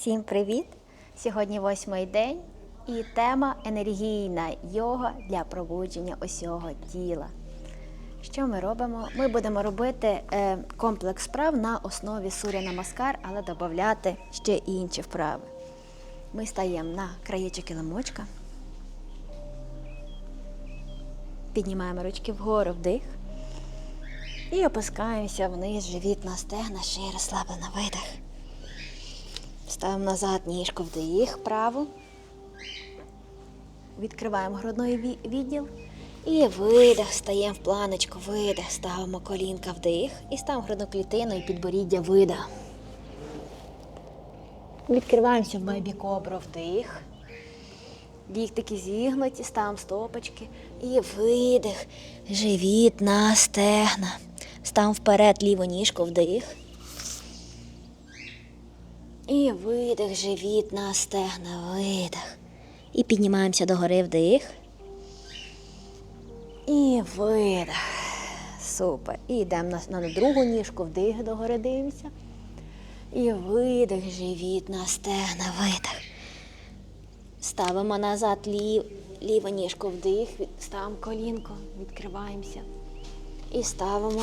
Всім привіт! Сьогодні восьмий день і тема енергійна йога для пробудження усього тіла. Що ми робимо? Ми будемо робити е, комплекс вправ на основі суря намаскар, але додати ще інші вправи. Ми стаємо на краєчок килимочка, піднімаємо ручки вгору вдих і опускаємося вниз, живіт на стегна, шиє розслаблена видих. Ставимо назад ніжку вдих, праву. Відкриваємо грудний відділ. І видих, стаємо в планочку, видих, ставимо колінка вдих і ставимо грудну клітину і підборіддя видих. Відкриваємося в бебі кобру вдих. Ліктики зігнуті, ставимо стопочки. І видих, живіт на стегна. Ставимо вперед ліву ніжку вдих. І видих, живіт на стегна, видих. І піднімаємося догори вдих. І видих. Супер. І йдемо на, на другу ніжку, вдих догори дивимося. І видих, живіт на стегна, видих. Ставимо назад лів, ліву ніжку вдих, ставимо колінко, відкриваємося. І ставимо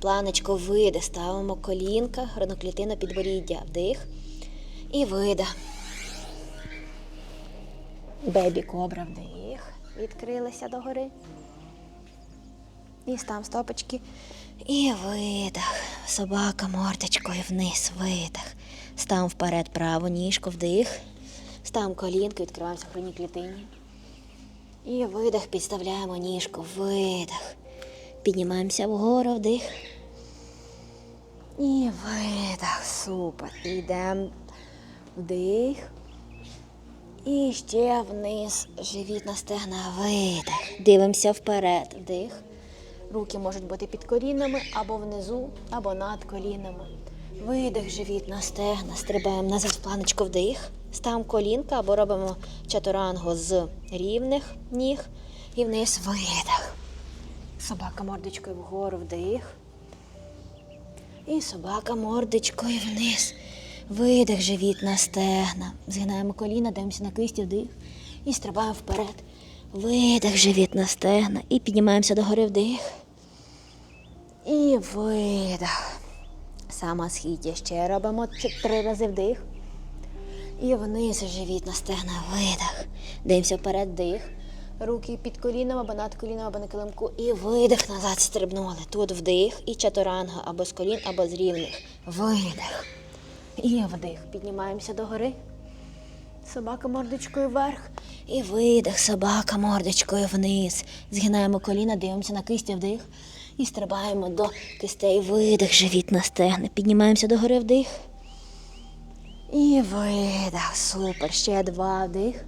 планочку видих, ставимо колінка, грудноклітина підборіддя, вдих і видих. Бебі кобра вдих, відкрилися догори. І став стопочки. І видих. Собака мордочкою вниз, видих. Став вперед праву ніжку, вдих. Став колінку, відкриваємося в грудній клітині. І видих, підставляємо ніжку, видих. Піднімаємося вгору, вдих. І видих. Супер. Йдемо вдих. І ще вниз. Живіт на стегна. Видих. Дивимося вперед. Вдих. Руки можуть бути під колінами або внизу, або над колінами. Видих, живіт на стегна. Стрибаємо назад в планочку вдих. Ставимо колінка або робимо чатурангу з рівних ніг. І вниз видих. Собака мордочкою вгору вдих. І собака мордочкою вниз. Видих, живіт на стегна. Згинаємо коліна, дивимося на кисті вдих. І стрибаємо вперед. Видих, живіт на стегна. І піднімаємося догори вдих. І видих. Сама східя. Ще робимо три рази вдих. І вниз живіт на стегна. Видих. Дивимося вперед, вдих. Руки під коліном або над коліном, або на килимку. І видих назад стрибнули. Тут вдих і чатуранга або з колін, або з рівних. Видих. І вдих. Піднімаємося догори. Собака мордочкою вверх. І видих, собака мордочкою вниз. Згинаємо коліна, дивимося на кисті вдих. І стрибаємо до кистей. Видих, живіт на стегна. Піднімаємося догори вдих. І видих. Супер. Ще два вдих.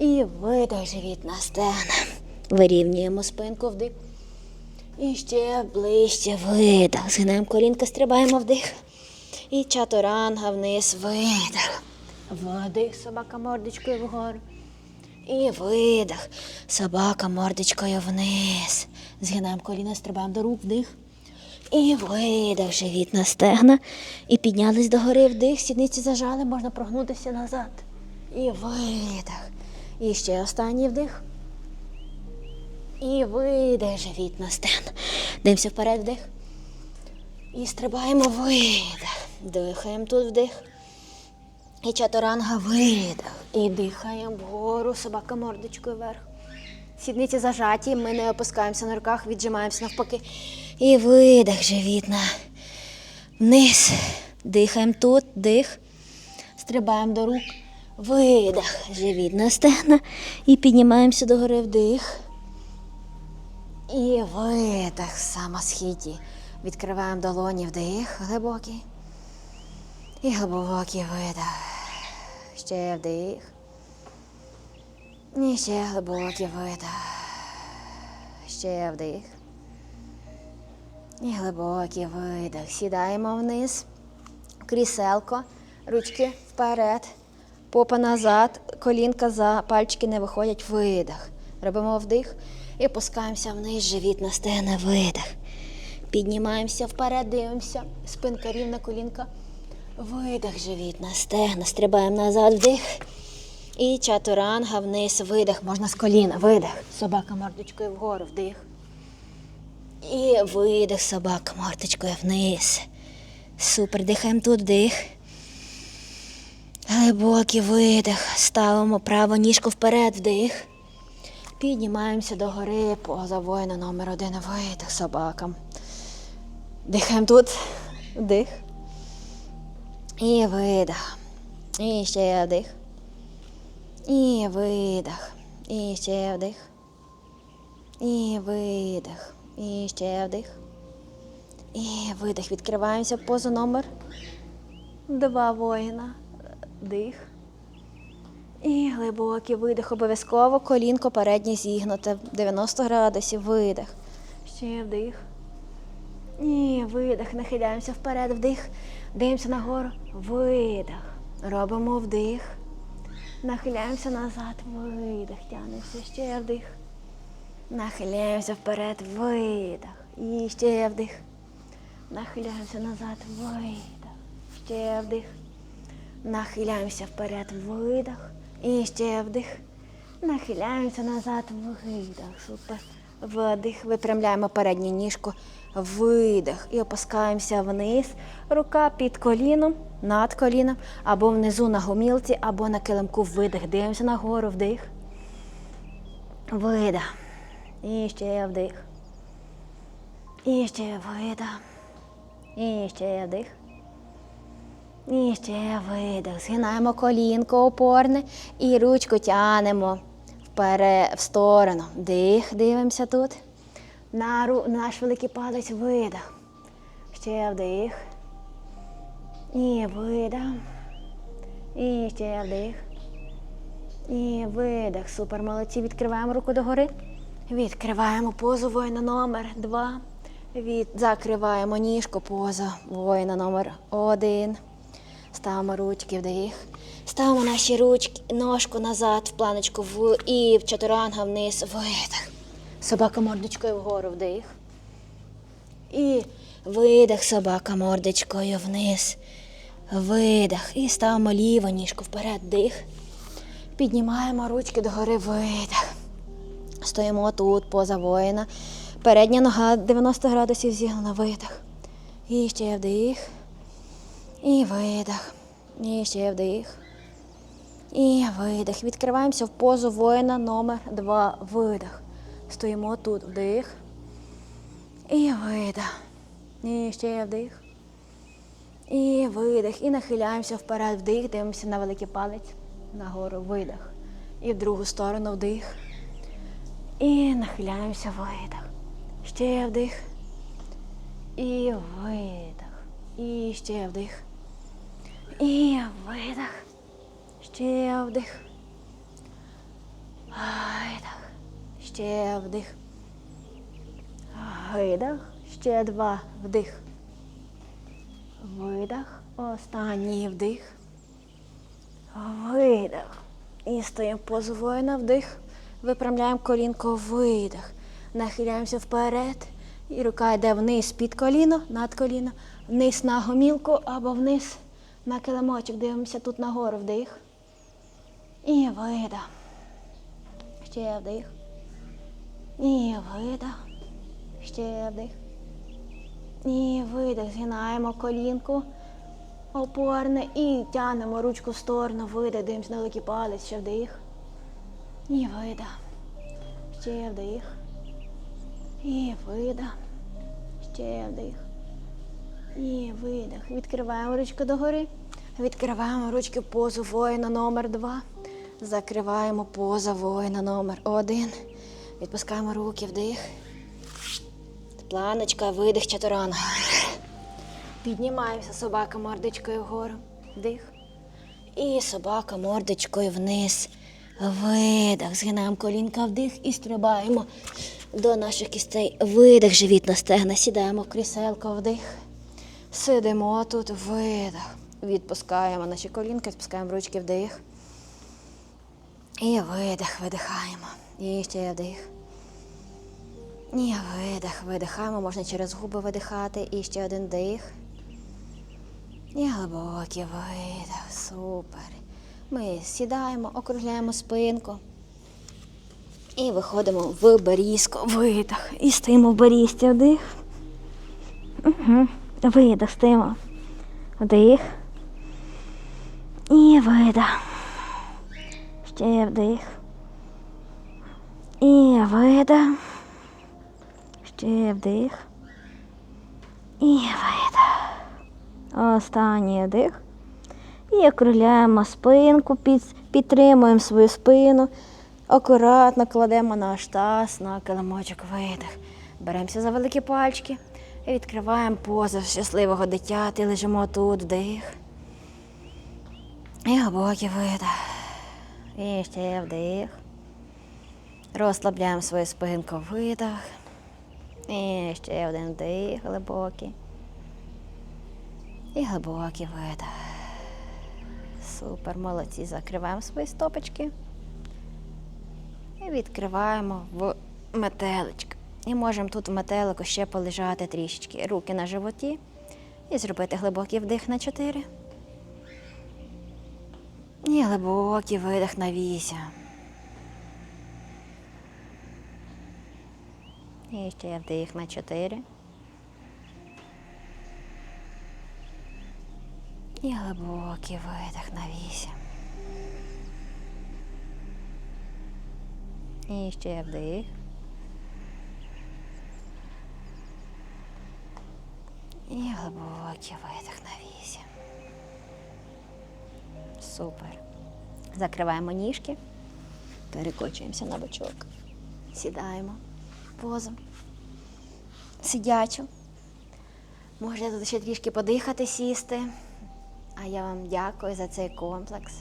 І видих, живіт на стегна. Вирівнюємо спинку вдих. І ще ближче видих. Згинаємо колінка, стрибаємо вдих. І чатуранга вниз, видих. Вдих, собака мордочкою вгору. І видих. Собака мордочкою вниз. Згинаємо коліна, стрибаємо до рук, вдих. І видих, живіт на стегна. І піднялись догори вдих, сідниці зажали, можна прогнутися назад. І видих. І ще останній вдих. І видих, живіт на стегна. Дивимося вперед, вдих. І стрибаємо видих. Дихаємо тут вдих. І чатуранга видих. І дихаємо вгору, собака мордочкою вверх. Сідниці зажаті, ми не опускаємося на руках, віджимаємося навпаки. І видих, живіт на вниз. Дихаємо тут, дих. Стрибаємо до рук. Видих, живіт на стегна. І піднімаємося до гори вдих. І видих, самосхідді. Відкриваємо долоні вдих, глибокий. І глибокий видих. Ще вдих. І ще глибокий видих. Ще вдих. І глибокий видих. Сідаємо вниз. Кріселко. Ручки вперед. Попа назад. Колінка за пальчики не виходять. Видих. Робимо вдих. І опускаємося вниз. Живіт на стегна. Видих. Піднімаємося вперед, дивимося. Спинка рівна, колінка Видих, живіт на стегна. Стрибаємо назад, вдих. І чатуранга вниз, видих. Можна з коліна. Видих. Собака мордочкою вгору, вдих. І видих, собака мордочкою вниз. Супер. Дихаємо тут, вдих. Глибокий видих. Ставимо праву ніжку вперед, вдих. Піднімаємося до гори поза воїна номер один. Видих собакам. Дихаємо тут. Вдих. І видих. І ще вдих. І видих. І ще вдих. І видих. І ще вдих. І видих. Відкриваємося в позу номер два воїна. Дих. І глибокий видих. Обов'язково колінко переднє зігнуте. 90 градусів. Видих. Ще вдих. І видих. Нахиляємося вперед. Вдих. Дивимося нагору. Видих. Робимо вдих. Нахиляємося назад. Видих. Тягнемося. Ще вдих. Нахиляємося вперед. Видих. І ще вдих. Нахиляємося назад. Видих. Ще вдих. Нахиляємося вперед, видих. І ще вдих. Нахиляємося назад, видих. Супер. Вдих. Випрямляємо передню ніжку. Видих. І опускаємося вниз. Рука під коліном, над коліном, або внизу на гомілці, або на килимку видих. Дивимося нагору, вдих. Видих. І ще вдих. І ще видих. І ще вдих. І ще видих. Згинаємо колінко опорне і ручку тянемо вперед, в сторону. Дих, дивимося тут. На ру, наш великий палець видих. Ще вдих. І видих. І ще вдих. І видих. Супер, молодці. Відкриваємо руку догори. Відкриваємо позу воїна номер два. Від... Закриваємо ніжку поза воїна номер один. Ставимо ручки вдих. Ставимо наші ручки, ножку назад, в планочку в і в чатуранга вниз. Видих. Собака мордочкою вгору вдих. І видих собака мордочкою вниз. Видих. І ставимо ліву ніжку вперед. Дих. Піднімаємо ручки догори. Видих. Стоїмо тут, поза воїна. Передня нога 90 градусів зігнана. Видих. І ще вдих. І видих. І ще вдих. І видих. Відкриваємося в позу воїна номер два. Видих. Стоїмо тут. Вдих. І видих. І ще вдих. І видих. І нахиляємося вперед. Вдих. Дивимося на великий палець. Нагору. Видих. І в другу сторону вдих. І нахиляємося видих. Ще вдих. І видих. І ще вдих. І видих. Ще вдих. Видих. Ще вдих. Видих. Ще два. Вдих. Видих. Останній вдих. Видих. І стоїмо позу воїна. Вдих. Випрямляємо колінко. Видих. Нахиляємося вперед. І рука йде вниз під коліно, над коліно, вниз на гомілку або вниз на килимочок. Дивимося тут нагору вдих. І видих. Ще вдих. І видих. Ще вдих. І видих. Згинаємо колінку опорне і тягнемо ручку в сторону, видих, дивимося на великий палець, ще вдих. І видих. Ще вдих. І видих. Ще вдих. І видих. Відкриваємо ручку догори. Відкриваємо ручки позу воїна номер два. Закриваємо поза воїна номер один. Відпускаємо руки вдих. Планочка, видих, чатуранга. Піднімаємося собака мордочкою вгору. Вдих. І собака мордочкою вниз. Видих. Згинаємо колінка вдих і стрибаємо до наших кістей. Видих, живіт на стегна. Сідаємо в кріселко вдих. Сидимо тут, видих. Відпускаємо наші колінки, відпускаємо ручки вдих. І видих, видихаємо. І ще вдих. І видих, видихаємо. Можна через губи видихати. І ще один дих. І глибокий видих. Супер. Ми сідаємо, округляємо спинку. І виходимо в берізку. Видих. І стоїмо в берізці. Вдих. Угу. Видих, стоїмо. Вдих. І видих. Ще вдих. І видих. Ще вдих. І видих. Останній вдих. І округляємо спинку, підтримуємо свою спину. Акуратно кладемо наш таз на килимочок видих. Беремося за великі пальчики і відкриваємо позу щасливого дитяти. Лежимо тут, вдих. І глибокий видих. І ще вдих. Розслабляємо свою спинку, видих. І ще один вдих глибокий. І глибокий видих. Супер, молодці. Закриваємо свої стопочки. І відкриваємо в метеличок. І можемо тут в метелику ще полежати трішечки. Руки на животі. І зробити глибокий вдих на 4. І глибокий видих на 8. І ще вдих на 4. І глибокий видих на 8. І ще вдих. І глибокий видих на 8. Супер. Закриваємо ніжки, перекочуємося на бочок. Сідаємо позу. Сидячу. Можете тут ще трішки подихати, сісти. А я вам дякую за цей комплекс.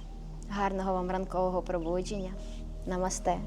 Гарного вам ранкового пробудження. Намасте.